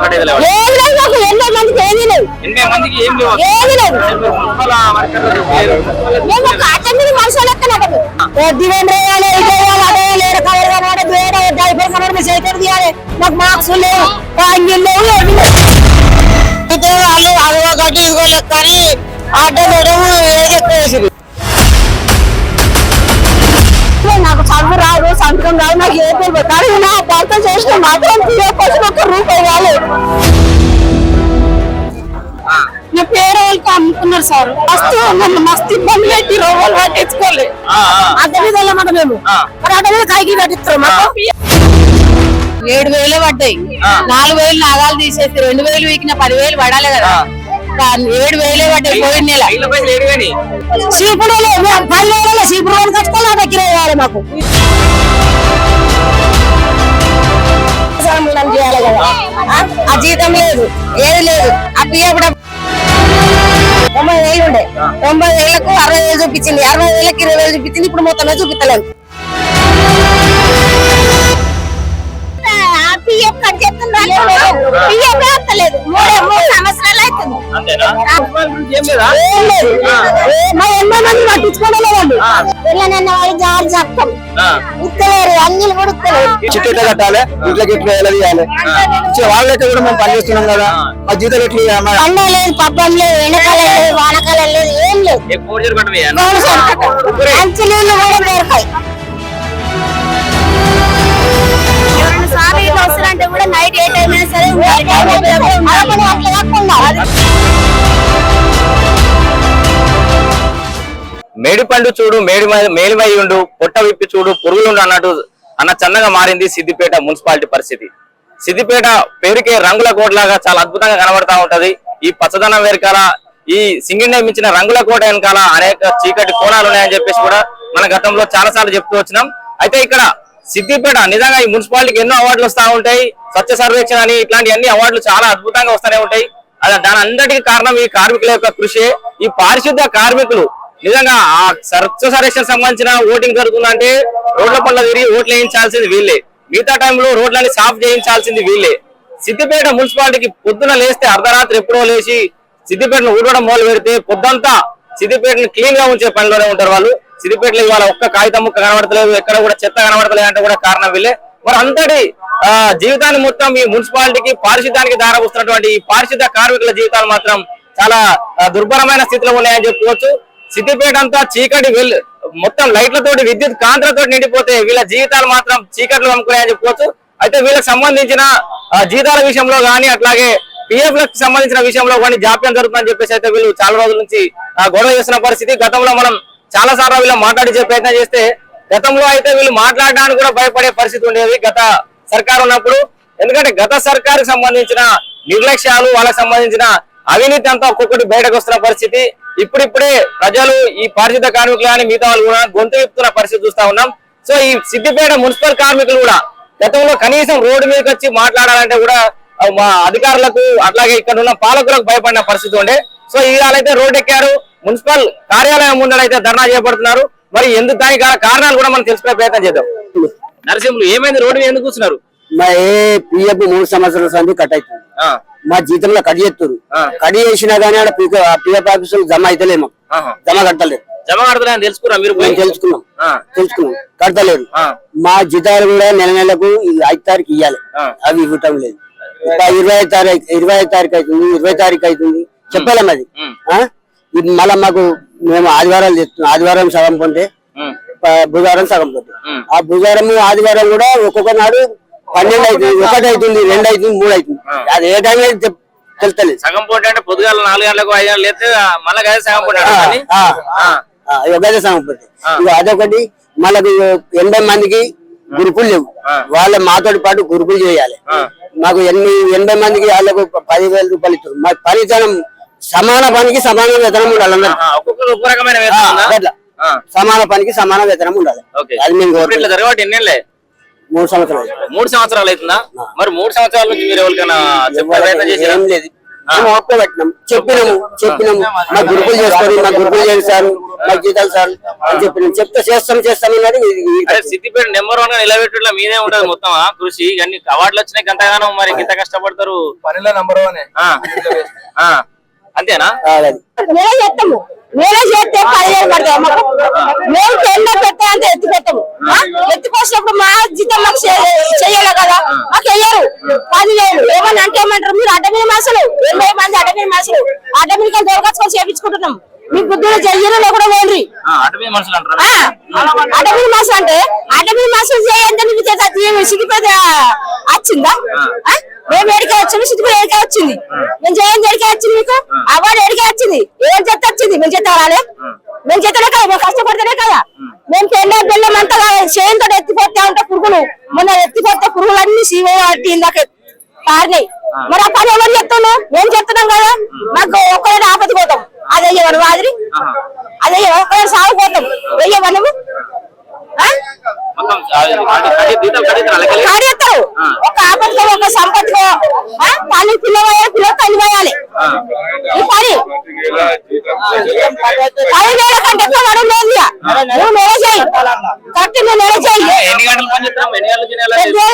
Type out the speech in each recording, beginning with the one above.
ఏది లేదు మాకు ఎన్నో మందికి ఏది లేదు. ఎనభై మందికి ఏం లేవు ఏది లేదు. మున్సిపల్ వర్కర్లు లేరు. మేము ఒక అటెండ్ మనుషులు లెక్కన దివేంద్ర వేయాలి ఇది వేయాలి అదే లేరు కవర్ కనబడ వేరే డైపర్ కనబడ మీ చేతులు తీయాలి మాకు మార్క్స్ లేవు. అంగిల్ లేవు ఏమి లేవు. వాళ్ళు అదిగో గడ్డి ఇదిగో లెక్క అని అడ్డ వేయడం ఎక్కువ సంతకం రాదు నాకు ఏ పేరు కానీ నా భర్త చేసిన మాత్రం తీయకపోతే ఒక రూపాయి కాలేదు. నా పేరు వాళ్ళకి అమ్ముకున్నారు సార్. మస్తు నన్ను మస్తు ఇబ్బంది పెట్టి రోగాలు పట్టించుకోలే. అడ్డ మీద వెళ్ళమాట మేము. మరి అడ్డ మీద కాయకి ఏడు వేలు పడ్డాయి. నాలుగు వేలు నాగాలు తీసేసి రెండు వేలు వీకిన పదివేలు పడాలి కదా. ఏడు వేలే పడ్డాయి పోయిన నెల. చీపుడు పది వేల చీపుడు కట్టుకోవాలి మాకు. నన్ను చేయాలి కదా. ఆ? ఆ జీతం లేదు ఏది లేదు. ఆ పియ్యప్పుడు తొంభై వేలు ఉండే. తొంభై వేలకు అరవై వేలు చూపించింది. అరవై వేలకు ఇరవై వేలు చూపించింది. ఇప్పుడు మొత్తం చూపించలేదు పిఎఫ్ కట్ చేస్తున్నారు పిఎఫ్ మూడు మూడు సంవత్సరాలు అవుతుంది. మా ఎన్నో మంది పట్టించుకోలేదండి పిల్లనన్న వాళ్ళు జాలి చెప్తాం ఆ. ఇస్తలేరు అన్నిలు కూడా ఇస్తలేరు. చిట్టు ఎట్లా కట్టాలి ఇంట్లోకి ఎట్లా ఎలా తీయాలి ఇచ్చే వాళ్ళైతే కూడా మేము పని చేస్తున్నాం కదా. మా జీతాలు ఎట్లా లేదు పబ్బం లేదు ఎండాకాలం లేదు వానకాలం లేదు ఏం లేదు స్వామి వస్తారంటే కూడా నైట్ ఏ టైం అయినా సరే మేడిపండు చూడు మేడి మేలిమై ఉండు పొట్ట విప్పి చూడు పురుగులుండు అన్నట్టు అన్న చందగా మారింది సిద్దిపేట మున్సిపాలిటీ పరిస్థితి. సిద్దిపేట పేరుకే రంగుల కోటలాగా చాలా అద్భుతంగా కనబడతా ఉంటది. ఈ పచ్చదనం వెనకాల ఈ సింగిల్ మించిన రంగుల కోట వెనకాల అనేక చీకటి కోణాలు ఉన్నాయని చెప్పేసి కూడా మన గతంలో చాలా సార్లు చెప్తూ వచ్చినాం. అయితే ఇక్కడ సిద్దిపేట నిజంగా ఈ మున్సిపాలిటీకి ఎన్నో అవార్డులు వస్తా ఉంటాయి. స్వచ్ఛ సర్వేక్షణ అని ఇట్లాంటి అన్ని అవార్డులు చాలా అద్భుతంగా వస్తూనే ఉంటాయి. అలా దాని అందరికీ కారణం ఈ కార్మికుల యొక్క కృషి. ఈ పారిశుద్ధ కార్మికులు నిజంగా ఆ సర్చ సర్వేక్షణ సంబంధించిన ఓటింగ్ జరుగుతుందంటే రోడ్ల పనులు తిరిగి ఓట్లు వేయించాల్సింది వీళ్ళే. మిగతా టైంలో రోడ్లని సాఫ్ చేయించాల్సింది వీళ్ళే. సిద్దిపేట మున్సిపాలిటీకి పొద్దున లేస్తే అర్ధరాత్రి ఎప్పుడో లేచి సిద్దిపేటను ఊడడం మొదలు పెడితే పొద్దంతా సిద్దిపేటను క్లీన్గా ఉంచే పనిలోనే ఉంటారు వాళ్ళు. సిద్దిపేటలో ఇవాళ ఒక్క కాగితం ముక్క కనబడతలేదు ఎక్కడ కూడా చెత్త కనబడతలేదు అంటే కూడా కారణం వీళ్ళే. మరి అంతటి ఆ, జీవితాన్ని మొత్తం ఈ మున్సిపాలిటీకి పారిశుద్ధానికి దారవస్తున్నటువంటి ఈ పారిశుద్ధ కార్మికుల జీవితాలు మాత్రం చాలా దుర్భరమైన స్థితిలో ఉన్నాయని చెప్పుకోవచ్చు. సిద్దిపేట అంతా చీకటి మొత్తం లైట్లతోటి విద్యుత్ కాంతులతో నిండిపోతే వీళ్ళ జీవితాలు మాత్రం చీకట్లు అమ్ముకున్నాయని చెప్పుకోవచ్చు. అయితే వీళ్ళకి సంబంధించిన జీతాల విషయంలో కానీ అట్లాగే పిఎఫ్లకు సంబంధించిన విషయంలో కానీ జాప్యం జరుగుతుందని చెప్పేసి అయితే వీళ్ళు చాలా రోజుల నుంచి గొడవ చేస్తున్న పరిస్థితి. గతంలో మనం చాలా సార్లు వీళ్ళు మాట్లాడించే ప్రయత్నం చేస్తే గతంలో అయితే వీళ్ళు మాట్లాడడానికి కూడా భయపడే పరిస్థితి ఉండేది గత సర్కార్ ఉన్నప్పుడు. ఎందుకంటే గత సర్కారు సంబంధించిన నిర్లక్ష్యాలు వాళ్ళకి సంబంధించిన అవినీతి అంతా ఒక్కొక్కటి బయటకు వస్తున్న పరిస్థితి. ఇప్పుడిప్పుడే ప్రజలు ఈ పారిశుద్ధ కార్మికులు కానీ మిగతా వాళ్ళు కూడా గొంతు విప్పుతున్న పరిస్థితి చూస్తా ఉన్నాం. సో ఈ సిద్దిపేట మున్సిపల్ కార్మికులు కూడా గతంలో కనీసం రోడ్డు మీదకి వచ్చి మాట్లాడాలంటే కూడా మా అధికారులకు అట్లాగే ఇక్కడ ఉన్న పాలకులకు భయపడిన పరిస్థితి ఉండే. సో ఇవాళైతే రోడ్డు ఎక్కారు మున్సిపల్ కార్యాలయం ముందర అయితే ధర్నా చేపడుతున్నారు. మరి ఎందుకు దానికి కారణాలు కూడా మనం తెలుసుకునే ప్రయత్నం చేద్దాం. నరసింహులు ఏమైంది? రోడ్డు మీద ఎందుకు కూర్చున్నారు? మా ఏ పిఎఫ్ మూడు సంవత్సరాల సంది కట్ అవుతుంది మా జీతంలో కట్ చేస్తారు. కట్ చేసినా కానీ ఆడ పిఎఫ్ ఆఫీసులు జమ అయితలేము. జమ కట్టలేదు జమ కడతలేని తెలుసుకురా మీరు తెలుసుకున్నాం. తెలుసుకున్నాం. కడతలేదు మా జీతాలు కూడా నెల నెలకు ఐదు తారీఖు ఇవ్వాలి. అవి ఇవ్వటం లేదు. ఇరవై తారీఖు ఇరవై తారీఖు అవుతుంది ఇరవై తారీఖు అవుతుంది. చెప్పలేం అది మళ్ళా మాకు మేము ఆదివారాలు చేస్తున్నాం. ఆదివారం సగం పొందే బుధవారం సగం ఉమ్. ఆ బుధవారం ఆదివారం కూడా ఒక్కొక్క నాడు పన్నెండు అవుతుంది ఒకటి అవుతుంది రెండు అవుతుంది మూడు అవుతుంది. అది ఏ టైం అయితే తెలుస్తలేదు. సగం పూట అంటే పొద్దుగాల నాలుగు గంటలకు ఐదు గంటలు లేస్తే మళ్ళీ అదే సగం పూట ఒకటే సగం. ఇక అదొకటి మళ్ళీ ఎనభై మందికి గురుకులు లేవు. వాళ్ళ మాతోటి పాటు గురుకులు చేయాలి. మాకు ఎన్ని ఎనభై మందికి వాళ్ళకు పదివేల రూపాయలు ఇస్తారు మాకు పనితనం సమాన పనికి సమాన వేతనం ఉండాలి సమాన పనికి సమాన వేతనం ఉండాలి. ఓకే. అది మేము ఇప్పుడు మూడు సంవత్సరాలు. మూడు సంవత్సరాలు అవుతుందా? మరి మూడు సంవత్సరాల నుంచి మీరు ఎవరికైనా ప్రయత్నం ఏం చేశారా? లేదు. చెప్పినాము చెప్పినాము. మా గ్రూపులు చేసుకొని మా గ్రూపులు చేశారు మా జీతాలు సార్ అని చెప్పినాం. చెప్తే చేస్తాం చేస్తాం అన్నది సిద్దిపేట నెంబర్ వన్గా నిలబెట్టడం మీదే ఉంటది మొత్తం కృషి. అన్ని అవార్డులు వచ్చినాయి గంతగానో మరి ఇంత కష్టపడతారు. పనిలో నంబర్ వన్ అంతేనా? మేమే చేస్తే పదివేలు పడతాయి మాకు మేము టెండర్ పెట్టే అంత ఎత్తి పెట్టము ఆ? ఎత్తుకొచ్చినప్పుడు మా జీతం మాకు చే- చెయ్యాలి కదా? మాకు వెయ్యరు పదివేలు ఏమని అంటే ఏమంటారు? మీరు అడ్డమీద మాసలు. ఎనభై మంది అడ్డమీద మాసలు. అడ్డమీద దొరకచ్చుకొని చేపించుకుంటున్నాం. మీ బుద్ధులు చెయ్యరు కూడా ఆ, అటవీ మనుషులు అంటే అడవి మాసం చేయండి సిద్ధిపేట వచ్చిందా? ఆ? మేము ఎడికే వచ్చింది సిద్ధిపేట ఎడికే వచ్చింది. మేము చేయండి ఎడికే వచ్చింది మీకు? అవార్డు ఎడికే వచ్చింది. ఏం చేత వచ్చింది? మేము చేత రాలే. మేము చేతనే కదా మేము కష్టపడితేనే కదా. మేము పెళ్ళ బెల్లం అంతా చేయంతో ఎత్తిపోతా ఉంటే పురుగులు మొన్న ఎత్తిపోతే పురుగులు అన్ని సీవే ఇందాక కారినాయి మరి ఆ పని ఎవరు చెప్తాను మేము చెప్తున్నాం కదా. మాకు ఒక్కడే ఆపతి పోతాం. అదే ఎవరు మాదిరి అదే ఒక్కడే సాగుపోతాం వెయ్యవా నువ్వు కాడేస్తారు ఒక ఆపత్తిలో ఒక ఆ? తల్లి పిల్లవాయ పిల్ల తల్లి పోయాలి. ఈ పని. పది నెలల కంటే ఎక్కువ లేదు. నువ్వు నెల చేయి. కరెక్ట్ నువ్వు నెల చేయి. పని చేస్తాం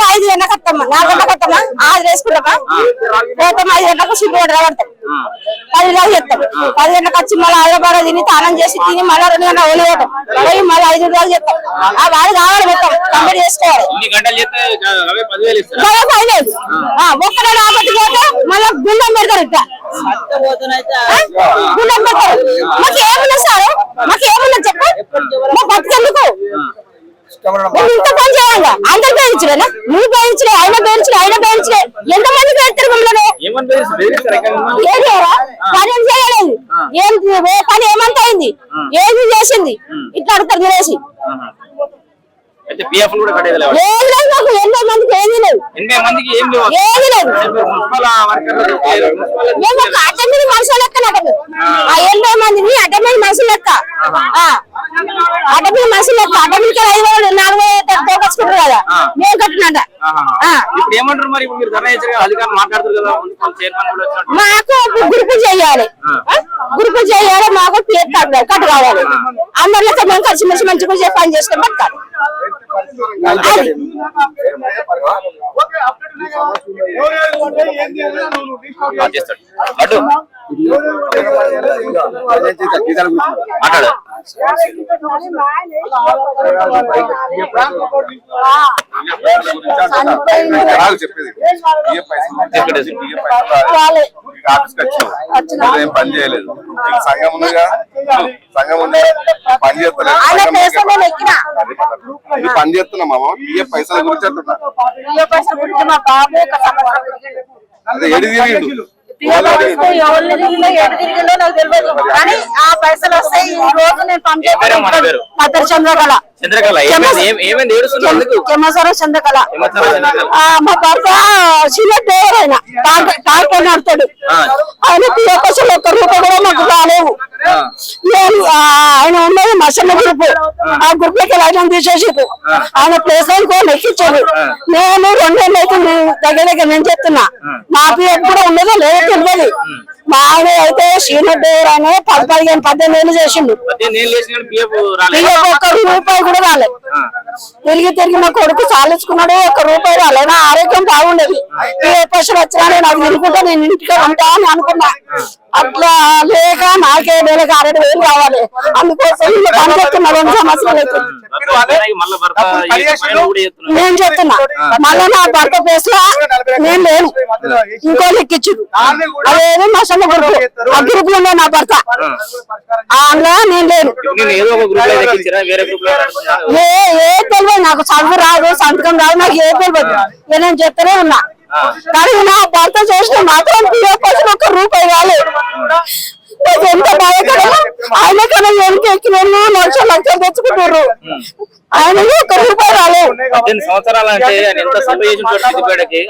ఐదు గంటలకు వస్తామా నాలుగు గంటలకు వస్తామా ఆరు వేసుకుంటామా పోతాం ఐదు గంటలకు సిగ్గు పడి రావడతాం పది గంటలకు చెప్తాం పది గంటలకు వచ్చి మళ్ళీ హైదరాబాద్ తిని తానం చేసి తిని మళ్ళీ రెండు గంటలు వదిలిపోతాం పోయి మళ్ళీ ఐదు రోజులు చెప్తాం ఆ వాళ్ళు కావాలి మొత్తం. కంప్లీట్ చేసుకోవాలి. ఇన్ని గంటలు చేస్తే అవే పదివేలు ఇస్తారు? మళ్ళీ ఫైనల్ ఒక్కడే రాబట్టి పోతే మళ్ళీ గుండం పెడతారు ఇట్లా? గుండం పెడతారు. మాకు ఏమున్నా సార్? మాకు ఏమున్నా చెప్పు? మా బతుకెందుకు? మేము ఇంత పని చేయాలి అందరు పేయించలేనా నువ్వు పేయించలే ఆయన పేయించలే ఆయన పేయించలే ఎంతమంది పేస్తారు మమ్మల్ని? ఏమని బెదిరిస్తారు? బెదిరిస్తారు ఎక్కడ ఉన్నా? ఏం చేయరా? పని ఏం చేయలేదు. ఏం ఏ పని ఏమంత అయింది ఏది చేసింది? ఇట్లా అడుగుతారు తినేసి ఏది ఎన్నో మందికి ఏది లేదు. ఏది లేదు. మేము ఒక మనుషులు లెక్క ఆ ఎనభై మందిని అడ్డమీది మనుషులు లెక్క. అడ్డమీది మనుషులు ఐదు వేలు నాలుగు వేలు తోకొచ్చుకుంటారు కదా. మేము కట్టినట. ఇప్పుడు ఏమంటారు మరి? మీరు అధికారులు మాట్లాడుతారు కదా మాకు గ్రూపు చేయాలి. గ్రూపు చేయాలి మాకు పేరు కట్ట కట్టు కావాలి అందరిలో మేము కలిసి మంచి మంచిగా పని చేసుకొని అటు మాట్లాడు. చెప్పేది ఆఫీస్కి ఏం పని చేయలేదు సంఘం ఉందిగా సంఘం ఉంది పని చేస్తలేదు. పని చేస్తున్నా మామ పైసల గురించి అంటున్నా పిల్ల పైసలు గురించి మా బాబు ఒక సంవత్సరం అదే తిరిగిండు నాకు తెలియదు. కానీ ఆ పైసలు వస్తాయి ఈ రోజు నేను? పంపించాను చంద్రకళ చంద్రకళ చంద్రకళ? ఆ, మా భర్త చిన్న ఆయన. డాక్టర్ నడతాడు ఆ. ఆయన పిల్ల పైసలు ఒక్క రూపాయి కూడా మాకు రాలేవు ఆ. నేను ఆ, ఆయన ఉన్నది మసన్న గ్రూప్. ఆ. గ్రూప్లోకి తీసేసారు ఆయన ప్లేస్ అనుకో లెక్కించారు నేను రెండేళ్ళు అవుతుంది దగ్గర దగ్గర నేను చెప్తున్నా. నా పేరు కూడా ఉండదు లేదు తెలియదు. మా ఆయన అయితే డ్రైవర్ ఆయన పది పదిహేను పద్దెనిమిది ఏళ్ళు చేసిండు. పిఎఫ్ ఒక్క రూపాయి కూడా రాలేదు తిరిగి తిరిగి మా కొడుకు సాలించుకున్నాడు ఒక్క రూపాయి నా ఆరోగ్యం బాగుండేది. ఏ పైసలు వచ్చినా నేను అది నేను ఇంటికి ఉంటా అని అనుకున్నా. అట్లా లేక నాకే వేలకు అరవై వేలు కావాలి. అందుకోసం రెండు సంవత్సరాలు. నేను చెప్తున్నా మళ్ళీ నా భర్త ప్లేస్లో నేను లేను. ఇంకో లెక్కిచ్చు అదేదో మా సొంత గ్రూప్ ఆ గ్రూప్లో నా భర్త. అందులో నేను లేను. నేను ఏదో ఒక తెలియదు నాకు చదువు రాదు సంతకం రాదు నాకు ఏ తెలియదు. నేను నేను చెప్తానే ఉన్నా. కానీ నా భర్త చేసిన మాత్రం కోసం ఒక్క రూపాయి కాలేదు. నాకు ఎంత బాధకరమో ఆయన కన్నా వెనక ఎక్కిన లక్ష లక్షలు తెచ్చుకుంటారు ఆయన ఒక్క రూపాయి రాలేదు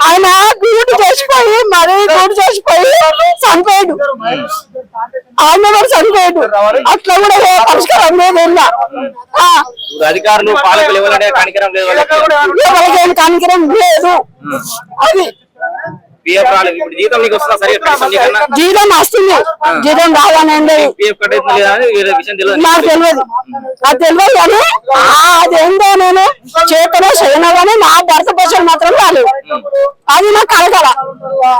ఆయన గూడు చేసిపోయి మరీ గూడు చేసిపోయి చనిపోయాడు. ఆయన కూడా చనిపోయాడు. అట్లా కూడా పరిష్కారం లేదు అధికారులు పాలకులు ఎవరంటే కనికరం లేదు కనికరం లేదు. అది పిఎఫ్ రాలేదు. ఇప్పుడు జీతం నీకు వస్తుందా? నీకన్నా? జీతం వస్తుంది. జీతం రావాలండి పిఎఫ్ నాకు తెలియదు. నాకు తెలియదు కానీ అదేందో నేను చేతనే చేయను కానీ నా భర్త పైసలు మాత్రం రాలేదు. అది నాకు కలగల.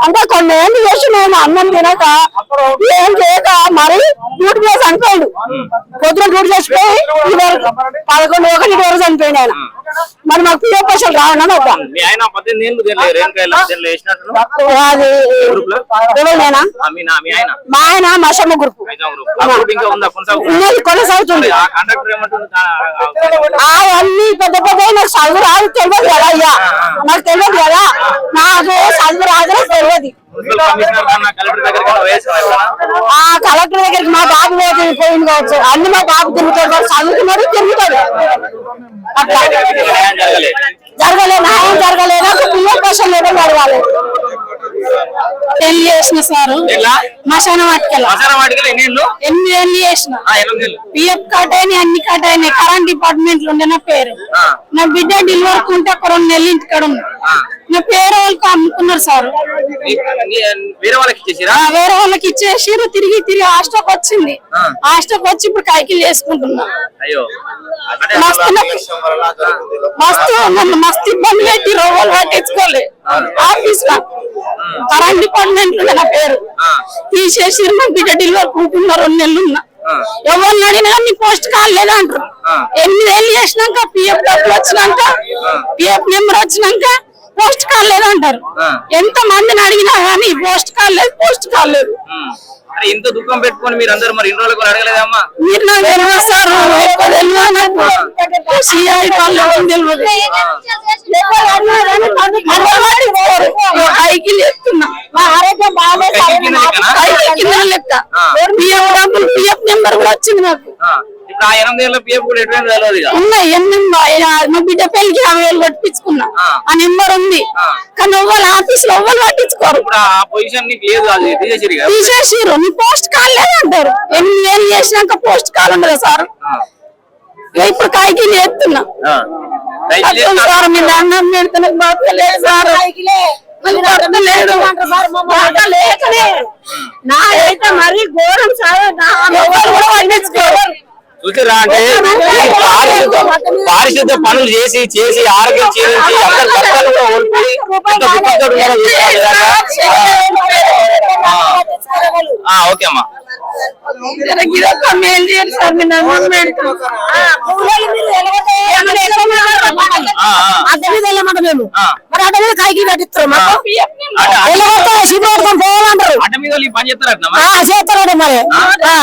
అంటే కొన్ని ఏళ్ళు చేసి నేను అన్నం తినక ఏం చేయక మరి డ్యూటీ చేసి చనిపోయాడు. పొద్దున డ్యూటీ చేసిపోయి పదకొండు ఒకటి వరకు చనిపోయాడు ఆయన. మరి మాకు పిఏ పైసలు రావడం మీ ఆయన పద్దెనిమిది ఏళ్ళు తెలియదు రేణుకాయలు దీనిలో వేసినట్టు అది ఎవరినేనా ఆ, మీ నా- మీ ఆయన. మా ఆయన మషమ్మ గ్రూప్ నిజాం గ్రూప్. ఆ గ్రూప్ ఇంకా ఉందా? కొనసాగుతుందా? ఉన్నది కొనసాగుతుంది. ఆ ఏమంటుంది? ఆ, ఆ, అవన్నీ పెద్ద పెద్ద నాకు చదువు రాదు తెలియదు కదా అయ్యా. నాకు తెలియదు కదా. నాకు చదువు రాదు తెలియదు. మున్సిపల్ కమిషనర్ కన్నా కలెక్టర్ దగ్గరికి ఏమైనా వేసావా? కలెక్టర్ దగ్గరికి మా బాబు పోయి- పోయింది కావచ్చు. అన్ని మా బాబు తిరుగుతాడు చదువుతున్నాడు తిరుగుతాడు. అట్లా. జరగలేదు. జరగలేదు న్యాయం జరగలేదు. నాకు పిల్లల కోసం లేదో జరగాలి. పెళ్ళి చేసిన సారు. మశాన వాటికెళ్ళ మసాలా వాటికి ఎన్ని ఏళ్ళు ఎనిమిది ఏళ్ళు చేసిన? పిఎఫ్ కట్ అయినాయి అన్ని కట్ అయినాయి కరెంట్ డిపార్ట్మెంట్లో ఉండే నా పేరు. ఆ. నా బిడ్డ డెలివరీ ఉంటే ఒక రెండు నెలలు ఇంటికాడ ఉంది నా పేరు వాళ్ళకి అమ్ముకున్నారు సార్. వేరే వాళ్ళకి ఇచ్చేసిరా? వేరే వాళ్ళకి ఇచ్చేసి తిరిగి తిరిగి హాస్టల్ వచ్చింది. ఆ. హాస్టల్ వచ్చి ఇప్పుడు కైకిలు చేసుకుంటున్నా. అయ్యో. మస్తు మస్తు ఇబ్బంది పెట్టి రోగాలు పట్టించుకోలే. ఆఫీస్లో. కరెంట్ డిపార్ట్మెంట్ నా పేరు. తీసేసి నా బిడ్డ డెలివరీ కుంటున్నా రెండు నెలలు ఉన్నా. ఎవరిని అడిగినా నీ పోస్ట్ కాలేదు అంటారు ఆ. ఎనిమిది ఏళ్ళు చేసినాక పిఎఫ్ డబ్బులు వచ్చినాక పిఎఫ్ నెంబర్ వచ్చినాక పోస్ట్ కాలేదు అంటారు ఆ. ఎంత మందిని అడిగినా కానీ పోస్ట్ కాలేదు పోస్ట్ కాలేదు ఉమ్. అరే ఇంత దుఃఖం పెట్టుకొని మీరు అందరు మరి ఇన్ని రోజులు కూడా అడగలేదమ్మా? మీరు నాకు తెలియదు సార్ ఎక్కువ తెలియదు నాకు సిఐ వాళ్ళు తెలియదు. మా ఆరోగ్యం బాగాలేదు కింద లెక్క డబ్బులు నెంబర్ కూడా వచ్చింది నాకు. ఆ, ఇప్పుడు ఆ ఎనిమిది ఏళ్ళ పిఎఫ్ కూడా ఎటువంటి తెలియదు ఇక? ఉన్నాయి ఎన్ని మా బిడ్డ పెళ్ళికి యాభై వేలు ఆ. నెంబర్ ఉంది. కానీ ఎవ్వరు ఆఫీస్లో ఎవ్వరు పట్టించుకోరు. ఇప్పుడు ఆ పొజిషన్ నీకు లేదు అది తీసేసిరు కదా? తీసేసిర్రు. నీ పోస్ట్ కాల్ లేదంటారు ఎనిమిది వేలు చేసినాక పోస్ట్ కాల్ ఉండదు సార్? ఇప్పుడు కాయకి ఎత్తున్నా సార్ మీ అన్నం పెడుతున్న బాధ లేదు సార్. లేకనే. నా అయితే మరీ ఘోరం సార్. నా కూడా చూసిరా అంటే పారిశుద్ధ పారిశుద్ధ పనులు చేసి చేసి ఆరోగ్యం క్షీణించి అందరు భర్తలు కూడా ఓడిపోయి ఎంత దుఃఖంతో ఉన్నారో చూసిరా నిజంగా? ఆ, ఓకే అమ్మా జరగ ఇదొక మేలు చేయండి సార్ మీ అన్నం పెడుతున్నా ఆ, ఆ. అద్దె మీద వెళ్ళమంట మేము. మరి అడ్డ మీద కాయకి వెళ్ళగొట్టే శిబిరం పోవాలంటారు. అడ్డ మీద పని చేస్తారట ఆ, చేస్తారండి మరి. ఆ,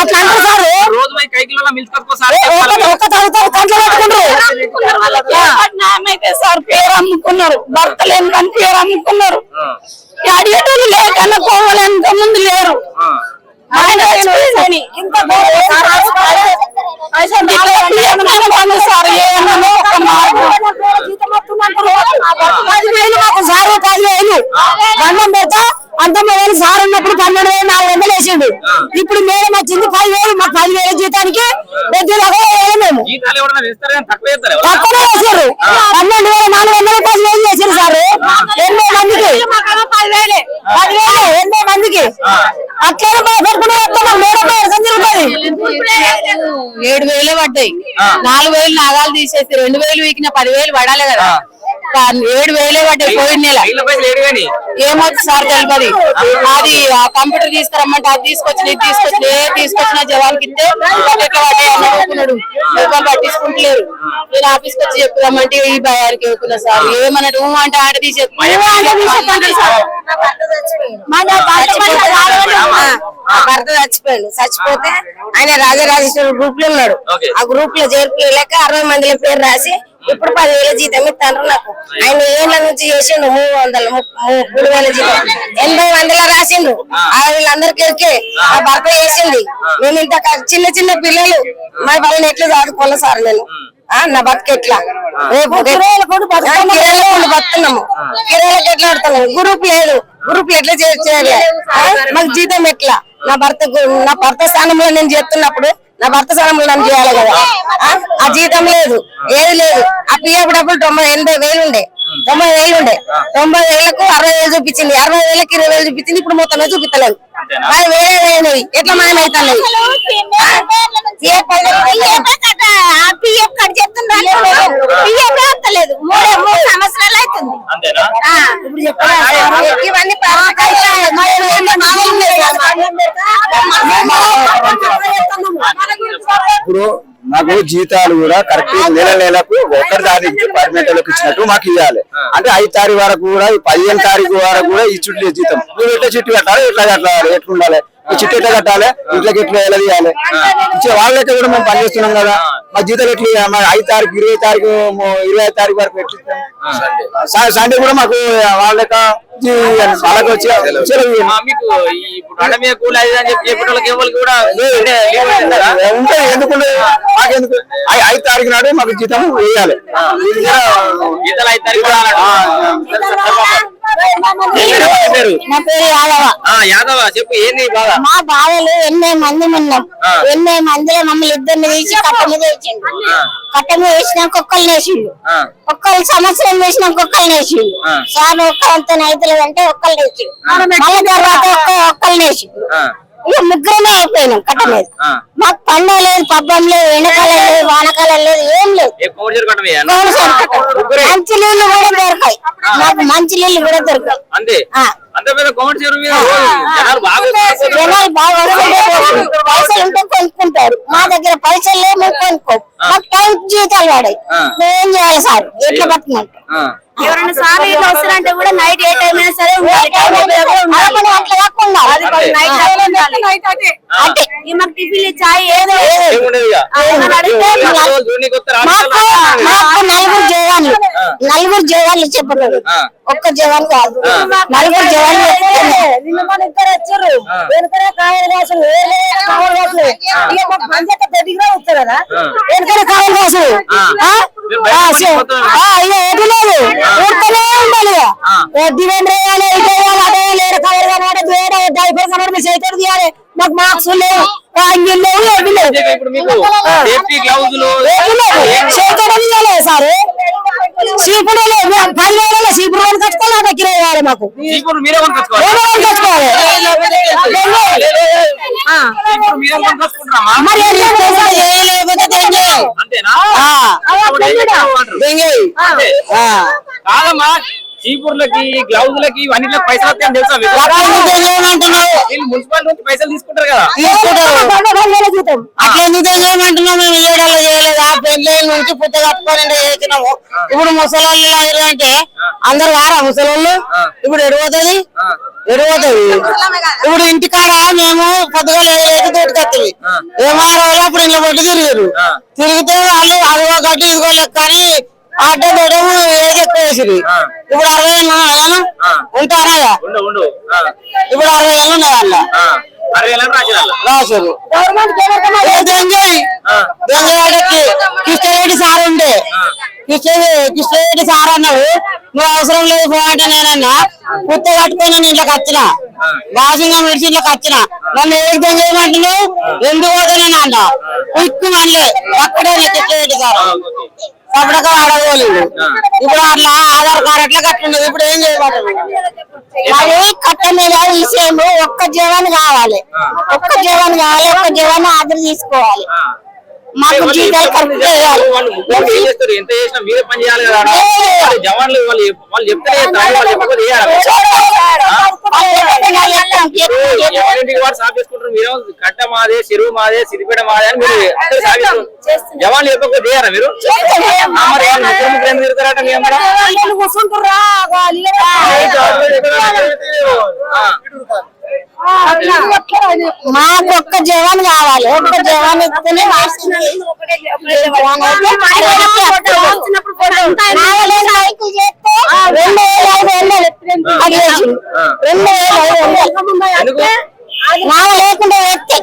అట్లా అంటారు సార్. రోజు పోయి కైకిలో మిల్చుకోసారి ఒక్క ఒక్క తాగుతారు కంట్లో పెట్టుకుంటారు. సార్ పేరు అమ్ముకున్నారు. ఎందుకని పేరు అమ్ముకున్నారు. అడిగేటోళ్ళు లేకన్నా కోవాలి ఎంత ముందు లేరు. సార్ మార్గం. పదివేలు మాకు సార్ పదివేలు. దండం పెడతా. అంత వేలు సార్ ఉన్నప్పుడు పన్నెండు వేలు నాలుగు వందలు వేసిండు. ఇప్పుడు మేడం వచ్చింది మాకు జీతానికి వద్దు వేలు మేము. జీతాలు ఎవరైనా వేస్తారు? కానీ తక్కువ వేస్తారు ఎవరు? తక్కువ వేసారు పన్నెండు వేల నాలుగు వందల పదివేలు చేశారు సార్. ఎన్నో మందికి. పదివేలు. ఎన్నో మందికి. అట్లా పెట్టుకుని వస్తున్నాం మేడం జరుగుతుంది. ఏడు వేలే పడ్డాయి. నాలుగు వేలు నాగాలు తీసేసి రెండు వేలు వీకిన పదివేలు పడాలి కదా. ఏడు వేలే పడ్డాయి పోయిన నెల. ఏమవుతుంది సార్ తెలియదు అది ఆ కంప్యూటర్ తీసుకురమ్మంటే అది తీసుకొచ్చిన ఇది తీసుకొచ్చిన ఏ తీసుకొచ్చిన జవాన్కి ఇస్తే వాడు ఎట్లా పడ్డాయి అని అడుగుతున్నాడు ఎవరు పట్టించుకుంటలేరు. నేను ఆఫీస్కి వచ్చి చెప్పుదామంటే ఈ భయానికి వెళ్తున్నా సార్? ఏమన్నా రూమ్ అంటే ఆట తీసే భర్త చచ్చిపోయాడు. చచ్చిపోతే ఆయన రాజరాజేశ్వర గ్రూప్లో ఉన్నాడు. ఆ గ్రూప్లో చేర్పులేక అరవై మందిల పేరు రాసి ఇప్పుడు పదివేల జీతం ఇస్తాను నాకు. ఆయన ఏళ్ళ నుంచి చేసిండు మూడు వందల మూడు వేల జీతం. ఎనభై మందిలో రాసిండు. ఆ. వీళ్ళందరికీ ఎక్కి ఆ. భర్త చేసింది. మేము ఇంత చిన్న చిన్న పిల్లలు. మరి వాళ్ళని ఎట్లా చదువుకోలే సార్ నేను? ఆ, నా బతుకు ఎట్లా? రేపు కిరాయిలు బతున్నాము కిరాయిలకు ఎట్లా ఆడుతున్నాము గ్రూప్ లేదు. గ్రూప్ ఎట్లా చేయాలి? మాకు జీతం ఎట్లా? నా భర్త నా భర్త స్థానంలో నేను చేస్తున్నప్పుడు నా భర్త స్థానంలో నన్ను చేయాలి కదా. ఆ, జీతం లేదు ఏది లేదు. ఆ పిఎఫ్ డబ్బులు తొంభై ఎనభై వేలు ఉండే. తొంభై వేలు ఉండే. తొంభై వేలకు అరవై వేలు చూపించింది. అరవై వేలకు ఇరవై వేలు చూపించింది. ఇప్పుడు మొత్తం చూపిస్తలేదు. అది వేరే వేరేవి. ఎట్లా మాయం అవుతాయి పిఎఫ్ కట్ చెప్తున్నారు పిఎఫ్ వస్తలేదు మూడు మూడు సంవత్సరాలు అవుతుంది ఇప్పుడు చెప్పరా ఇవన్నీ ఇప్పుడు మాకు జీతాలు కూడా కరెక్ట్ నెల నెలకు ఒకటి తారీఖు పర్మనెంట్ ఇచ్చినట్టు మాకు ఇవ్వాలి అంటే ఐదు తారీఖు వరకు కూడా పదిహేను తారీఖు వరకు కూడా ఈ చుట్టూ జీతం నువ్వు ఎట్లా చుట్టూ కట్టాలి ఎట్లా కట్టాలి ఎట్లా ఉండాలి ఈ చుట్టూ ఎట్లా కట్టాలి? ఇంట్లోకి ఎట్లా ఎలా తీయాలి? ఇచ్చే వాళ్ళ లెక్క కూడా మేము పనిచేస్తున్నాం కదా. మా జీతాలు ఎట్లా? మరి ఐదు తారీఖు ఇరవై తారీఖు మో- ఇరవై ఐదు తారీఖు వరకు ఎట్లా సండే కూడా మాకు వాళ్ళ లెక్క వాళ్ళకి వచ్చి? ఉంటాయి. ఎందుకుంటే మాకెందుకు? ఐదు తారీఖు నాడు మాకు జీతం వేయాలి నా పేరు యాదవ. ఆ యాదవ చెప్పు ఏంది బాగా మా బావలు ఎన్నో మంది ఉన్నాం. ఎన్నో మందిలో మమ్మల్ని ఇద్దరిని తీసి కట్ట మీద వేసిండు. ఆ. కట్ట మీద వేసినాక ఒక్కళ్ళు వేసిండు ఆ, ఒక్కళ్ళు సంవత్సరం వేసినాక ఒక్కళ్ళు వేసిండు. సార్ ఒక్కళ్ళంతా నైతులు అంటే ఒక్కళ్ళు వేసిండు మళ్ళీ తర్వాత ఒక్క ఒక్కళ్ళు వేసిండు ఆ, ఇక ముగ్గురమే అయిపోయినాం కట్ట మీద. మాకు పండుగ లేదు పబ్బం లేదు ఎండకాలం లేదు వానకాలం లేదు ఏం లేదు. ఏ. మంచి నీళ్ళు కూడా దొరకాయి మాకు మంచి నీళ్ళు కూడా దొరకాయి జనాలు బాగా పైసలు ఉంటే కొనుక్కుంటారు. మా దగ్గర పైసలు లేవు కొనుక్కో మాకు టైం జీతాలు వాడాయి. మేమేం చేయాలి సార్? ఎట్లా బతుకున్నట్టు ఆ, ఎవరైనా సార్ ఇట్లా వస్తారంటే కూడా నైట్ ఏ టైం అయినా సరే అంటే ఈ మాకు టిఫిన్ చాయ్ ఏదో నలుగురు జవాన్లు. నలుగురు జవాన్లు చెప్పలేదు. ఒక్క జవాన్ కాదు. నలుగురు జవాన్లు నిన్న మన ఇద్దరు వచ్చారు. వెనుకనే కాయలు కాసులు. కాయలు కాసులు. ఇక మాకు దగ్గర కదా. ఆ. వెనుకనే కాయలు కాసులు. ఎటు లేదు. ఊరుతూనే ఉండాలి. డివెండ్ వేయాలి ఇటు వేయాలి అటు వేయాలి ఏడు కవర్ కనబడి వేడ డైపర్ కనబడి మీ చేతులు తీయాలి. మాకు మార్క్స్ లేవు. లేవు ఏమి లేవు. చేతులు తీయాలి సార్. సీపుడు లేవు పది వేలలో సీపుడు వాళ్ళు కట్టుకోవాలి కిరాయి కావాలి మాకు కట్టుకోవాలి మీరే చీపుర్లకి గ్లౌజులకి ఇవన్నీ పైసలు వస్తాయని తెలుసా? వీళ్ళు నుంచి పైసలు తీసుకుంటారు కదా. తీసుకుంటారు. అట్లా మేము ఏడాలో చేయలేదు ఆ పెళ్ళి నుంచి పుట్ట కట్టుకొని చేసినాము ఇప్పుడు ముసలోళ్ళు అంటే అందరు వారా ముసలోళ్ళు? ఇప్పుడు ఎడిపోతుంది ఎడిపోతుంది ఇప్పుడు ఇంటికాడ మేము పొద్దుగా లేదు తోటికొస్తుంది ఏమారో వాళ్ళు అప్పుడు ఇంట్లో పట్టి తిరిగారు తిరిగితే వాళ్ళు అదిగో గట్టి ఇదిగో లెక్క అని ఆటో పెట్టడం వేసిరు ఇప్పుడు అరవై ఏళ్ళు ఉన్నాయా? ఉంటారా ఉండు ఉండు. ఆ, ఇప్పుడు అరవై ఏళ్ళు ఉన్నాయి రాసిరాళ్ళ. రాశారు ఏ కృష్ణరెడ్డి సార్ ఉండే. కృష్ణ కృష్ణరెడ్డి సార్ అన్నాడు. నువ్వు అవసరం లేదు పో అంటే నేనన్నా పుట్ట కట్టుకొని నేను ఇట్లా వచ్చిన. దాసింగా మిడిచి ఇట్లా వచ్చిన. నన్ను ఏది దెంగేయమంటున్నావు ఎందుకు పోతానని అంట ఉక్కు మళ్ళీ అక్కడే కృష్ణరెడ్డి సార్. అప్పుడక వాడగోలేదు ఇప్పుడు అట్లా ఆధార్ కార్డు అట్లా కట్టున్నది ఇప్పుడు ఏం చేయబోతుంది మరి కట్ట మీద విషయం ఒక్క జవాన్ కావాలి. ఒక్క జవాన్ కావాలి ఒక్క జవాన్ ఆర్డర్ తీసుకోవాలి. మాకు జీతాలు కరెక్ట్ చేయాలి. ఎంత చేసినా మీరే పని చేయాలి కదా జవాన్లు వాళ్ళు వాళ్ళు చెప్తే వాళ్ళు చెప్పకపోతే మీరు కట్ట మాదే చెరువు మాదే సిరిపేట మాదే అని మీరు జవాన్లు చెప్పకపోతే చేయరా మరి వాళ్ళు ముగ్గురు ముగ్గురు ఎందుకు తిరుగుతారట మీ అమ్మ మాకు ఒక్క ఒక్క జవాన్ నాలుగు సైకిల్ చేస్తే రెండు వేల ఐదు వందలు. రెండు వేల ఐదు వందలు. నాలుగు లేకుండా వేస్తే.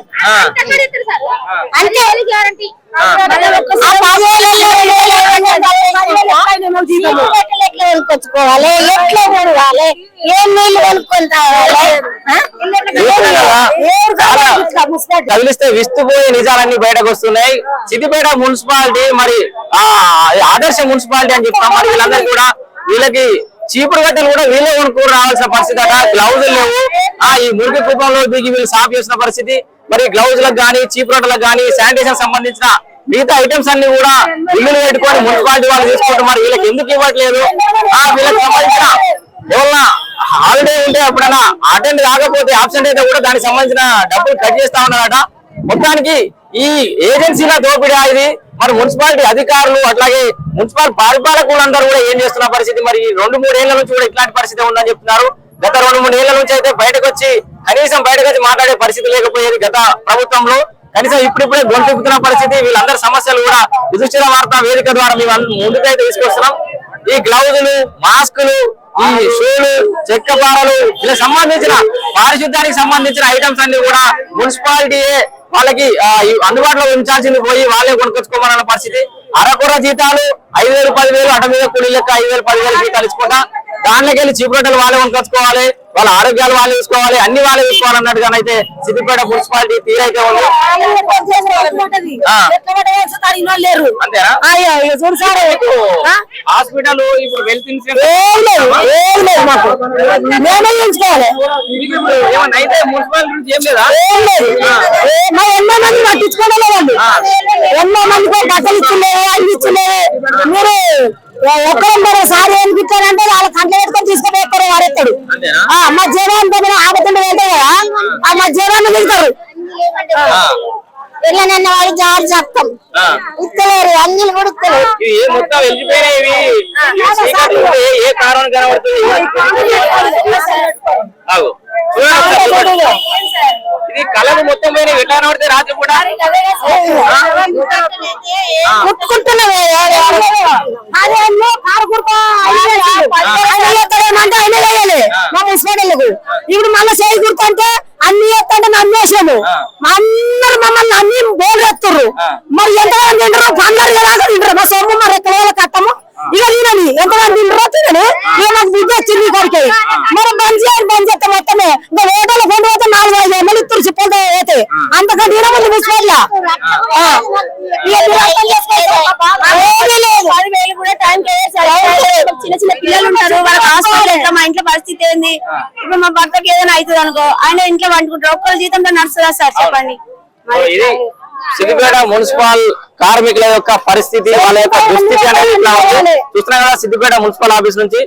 అంతే. ఎట్లా ఏం కొనుక్కొని. కదిలిస్తే విస్తుపోయే నిజాలన్నీ బయటకు వస్తున్నాయి. సిద్దిపేట మున్సిపాలిటీ మరి ఆ ఆదర్శ మున్సిపాలిటీ అని చెప్తాం. మరి వీళ్ళందరూ కూడా వీళ్ళకి చీపురు గడ్డలు కూడా వీళ్ళే కొనుక్కు రావాల్సిన పరిస్థితి అట. గ్లౌజులు లేవు. ఆ ఈ మురికి కూపంలో దిగి వీళ్ళు సాఫ్ చేసిన పరిస్థితి. మరి గ్లౌజులకు కానీ చీపురటలకు కానీ శానిటేషన్ సంబంధించిన మిగతా ఐటమ్స్ అన్ని కూడా ఇల్లులు పెట్టుకొని మున్సిపాలిటీ వాళ్ళు తీసుకుంటున్నారు వీళ్ళకి ఎందుకు ఇవ్వట్లేదు? ఆ వీళ్ళకి సంబంధించిన ఎవరన్నా హాలిడే ఉంటే ఎప్పుడైనా అటెండ్ కాకపోతే ఆబ్సెంట్ అయితే కూడా దానికి సంబంధించిన డబ్బులు కట్ చేస్తా ఉన్నారట. మొత్తానికి ఈ ఏజెన్సీల దోపిడీ ఇది. మరి మున్సిపాలిటీ అధికారులు అట్లాగే మున్సిపల్ పరిపాలకులందరూ కూడా ఏం చేస్తున్న పరిస్థితి? మరి రెండు మూడు ఏళ్ళ నుంచి కూడా ఇట్లాంటి పరిస్థితి ఉందని చెప్తున్నారు. గత రెండు మూడు ఏళ్ళ నుంచి అయితే బయటకు వచ్చి కనీసం బయటకు వచ్చి మాట్లాడే పరిస్థితి లేకపోయేది గత ప్రభుత్వంలో. కనీసం ఇప్పుడిప్పుడే గొంతెక్కుతున్న పరిస్థితి వీళ్ళందరి సమస్యలు కూడా విదుశ్చిత వార్తా వేదిక ద్వారా మేము ముందుకైతే తీసుకొస్తున్నాం. ఈ గ్లౌజులు మాస్కులు ఈ షూలు చెక్క పారలు ఇలా సంబంధించిన పారిశుద్ధ్యానికి సంబంధించిన ఐటమ్స్ అన్ని కూడా మున్సిపాలిటీయే వాళ్ళకి అందుబాటులో ఉంచాల్సింది పోయి వాళ్ళే కొనుక్కొచ్చుకోవాలన్న పరిస్థితి. అరకొర జీతాలు ఐదు వేలు పదివేలు అట మీద కూలీ లెక్క ఐదు వేలు పదివేలు జీతాలు ఇచ్చుకుంటా దాంట్లోకి వెళ్ళి చీపురట్టలు వాళ్ళే కొనుక్కొచ్చుకోవాలి వాళ్ళ ఆరోగ్యాలు వాళ్ళే చూసుకోవాలి అన్ని వాళ్ళే చూసుకోవాలన్నట్టుగానైతే సిద్దిపేట మున్సిపాలిటీ తీరైతే ఉంది? హాస్పిటల్ ఇప్పుడు హెల్త్ ఇన్సూరెన్స్ అయితే ఎన్నో మంది పట్టించుకోవడం వాళ్ళు ఎన్నో మందికి బట్టలు ఇచ్చలేదు అన్ని ఇచ్చలేదు మీరు ఒక్కరం మరి సార్ ఏం ఇచ్చారంటే వాళ్ళ కంట పెట్టుకొని తీసుకొని ఎక్కడ వారెత్తాడు. మా జీవనం వెళ్తే కదా? ఆ మా జీవనాన్ని వెళ్తారు పిల్లనన్న వాళ్ళు జారి చెప్తాం. ఇస్తలేరు అన్ని కూడా ఇస్తలేరు మొత్తం ఏ కారణం కనబడుతుంది. ఇది కళలు మొత్తం పోయిన ఎట్లా కనబడితే రాత్రి కూడా ముట్టుకుంటున్నావే అదే అన్నో కారు కుడుకో ఆయన ఎక్కడేమంటే ఆయన వేయాలి. మా మున్సిపాలిటీలకు. ఇప్పుడు మళ్ళీ చేయి కుడుతుంటే అన్ని ఎత్తంటే నమ్మేసాము అందరు మమ్మల్ని అన్ని బోర్డు ఎత్తుర్రు మరి ఎంతమంది తింటారు అందరు ఎలాగో తింటారు మా సొమ్ము మరి ఎక్కడ కట్టము. ఇక తినని. ఎంతమంది తింటారో తినని. ఇక మాకు బుద్ధి వచ్చింది కొడుకు. మరి బంద్ చేయాలి బంద్ చేస్తే మొత్తమే. ఇంకా ఓటర్లు కొండ పోతే నాలుగు ఐదు ఎమ్మెల్యే ఇస్తారు చెప్పండి పోతే. అంతకంటే తినమంది మున్సిపాలిటీ చిన్న పిల్లలు ఉంటారు వాళ్ళకి హాస్పిటల్ ఎట్లా మా ఇంట్లో పరిస్థితి ఏంది? ఇప్పుడు మా భర్తకి ఏదైనా అవుతుంది అనుకో ఆయన ఇంట్లో వండుకుంటారు ఒక్కరు జీతంతో నడుస్తుందా సార్? చెప్పండి. సిద్దిపేట మున్సిపల్ కార్మికుల యొక్క పరిస్థితి వాళ్ళ యొక్క దుస్థితి అనేది ఇట్లా ఉంది. చూస్తున్నా కదా సిద్దిపేట మున్సిపల్ ఆఫీస్ నుంచి.